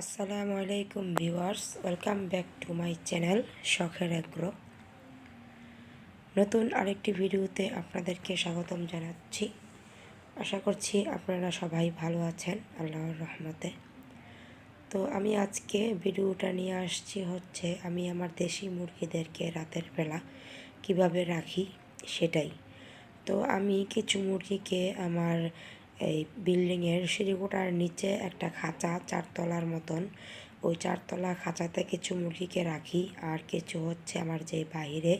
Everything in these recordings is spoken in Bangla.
আসসালামু আলাইকুম viewers, welcome back to my channel শখের আগ্রহ। নতুন আরেকটি ভিডিওতে আপনাদেরকে স্বাগতম জানাচ্ছি। আশা করছি আপনারা সবাই ভালো আছেন, আল্লাহর রহমতে। তো আমি আজকে ভিডিওটা নিয়ে আসছি হচ্ছে, আমি আমার দেশি মুরগিদেরকে রাতের বেলা কীভাবে রাখি সেটাই। তো আমি কিছু মুরগিকে আমার এই বিল্ডিংয়ের সিঁড়িকোটার নিচে একটা খাঁচা চারতলার মতন। ওই চারতলা খাঁচাতে কিছু মুরগিকে রাখি আর কিছু হচ্ছে আমার যে বাহিরে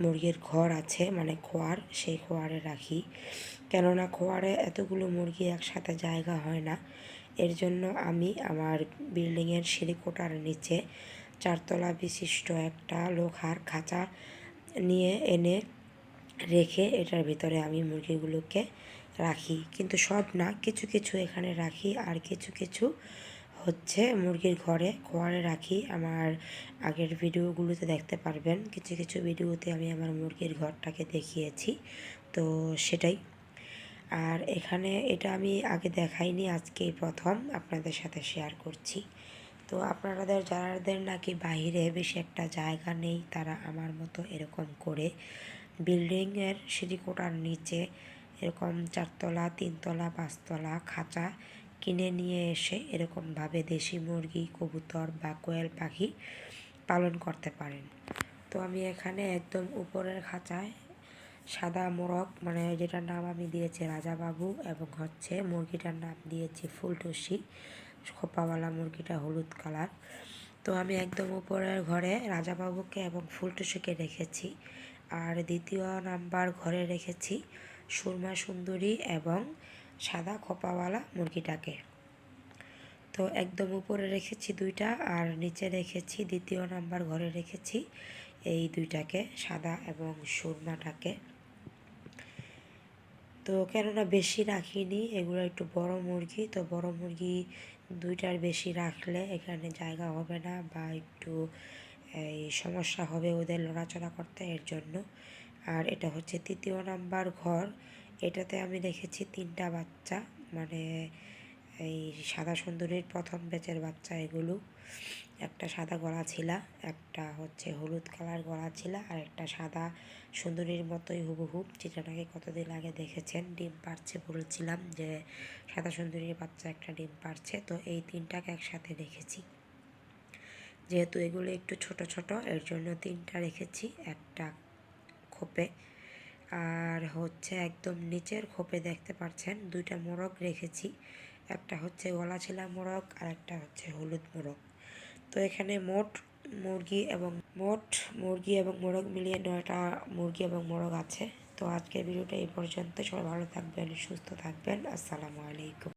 মুরগির ঘর আছে মানে খোয়ার, সেই খোয়ারে রাখি। কেননা খোয়ারে এতগুলো মুরগি একসাথে জায়গা হয় না। এর জন্য আমি আমার বিল্ডিংয়ের সিঁড়িকোটার নিচে চারতলা বিশিষ্ট একটা লোহার খাঁচা নিয়ে এনে রেখে এটার ভিতরে আমি মুরগিগুলোকে রাখি। কিন্তু সব না, কিছু কিছু এখানে রাখি আর কিছু কিছু হচ্ছে মুরগির ঘরে ঘরে রাখি। আমার আগের ভিডিওগুলোতে দেখতে পারবেন, কিছু কিছু ভিডিওতে আমি আমার মুরগির ঘরটাকে দেখিয়েছি, তো সেটাই। আর এখানে এটা আমি আগে দেখাইনি, আজকেই প্রথম আপনাদের সাথে শেয়ার করছি। তো আপনাদের যারাদের নাকি বাহিরে বেশি একটা জায়গা নেই, তারা আমার মতো এরকম করে বিল্ডিংয়ের সিঁড়িকোটার নিচে এরকম চারতলা, তিনতলা, পাঁচতলা খাঁচা কিনে নিয়ে এসে এরকমভাবে দেশি মুরগি, কবুতর বা কোয়েল পাখি পালন করতে পারেন। তো আমি এখানে একদম উপরের খাঁচায় সাদা মোরগ মানে যেটার নাম আমি দিয়েছি রাজাবাবু এবং হচ্ছে মুরগিটার নাম দিয়েছি ফুলটুসি, খোপাওয়ালা মুরগিটা হলুদ কালার। তো আমি একদম উপরের ঘরে রাজাবাবুকে এবং ফুলটুসিকে রেখেছি। আর দ্বিতীয় নাম্বার ঘরে রেখেছি সুরমা সুন্দরী এবং সাদা খোপাওয়ালা মুরগিটাকে। তো একদম উপরে রেখেছি দুইটা আর নিচে রেখেছি দ্বিতীয় নাম্বার ঘরে রেখেছি এই দুইটাকে, সাদা এবং সুরমাটাকে। তো কেননা বেশি রাখিনি, এগুলো একটু বড় মুরগি, তো বড় মুরগি দুইটার বেশি রাখলে এখানে জায়গা হবে না বা একটু এই সমস্যা হবে ওদের লড়াচড়া করতে এর জন্য। আর এটা হচ্ছে তৃতীয় নাম্বার ঘর। এটাতে আমি দেখেছি তিনটা বাচ্চা মানে এই সাদা সুন্দরীর প্রথম ব্যাচের বাচ্চা এগুলো। একটা সাদা গলা ছিলা, একটা হচ্ছে হলুদ কালার গলা ছিলা, আর একটা সাদা সুন্দরীর মতোই হুবহুব যেটা নাকি কতদিন আগে দেখেছেন, ডিম পারছে বলছিলাম যে সাদা সুন্দরীর বাচ্চা একটা ডিম পারছে তো এই তিনটাকে একসাথে রেখেছি যেহেতু এগুলো একটু ছোট ছোট, এর জন্য তিনটা রেখেছি, একটা খোপে। আর হচ্ছে একদম নিচের খোপে দেখতে পাচ্ছেন, দুইটা মোরগ রেখেছি। একটা হচ্ছে গলাছিলা মোরগ আর একটা হচ্ছে হলুদ মোরগ। তো এখানে মোট মুরগি এবং, মোট মুরগি এবং মোরগ মিলিয়ে নয়টা মুরগি এবং মোরগ আছে। তো আজকের ভিডিওটা এই পর্যন্ত। সবাই ভালো থাকবেন, সুস্থ থাকবেন। আসসালামু আলাইকুম।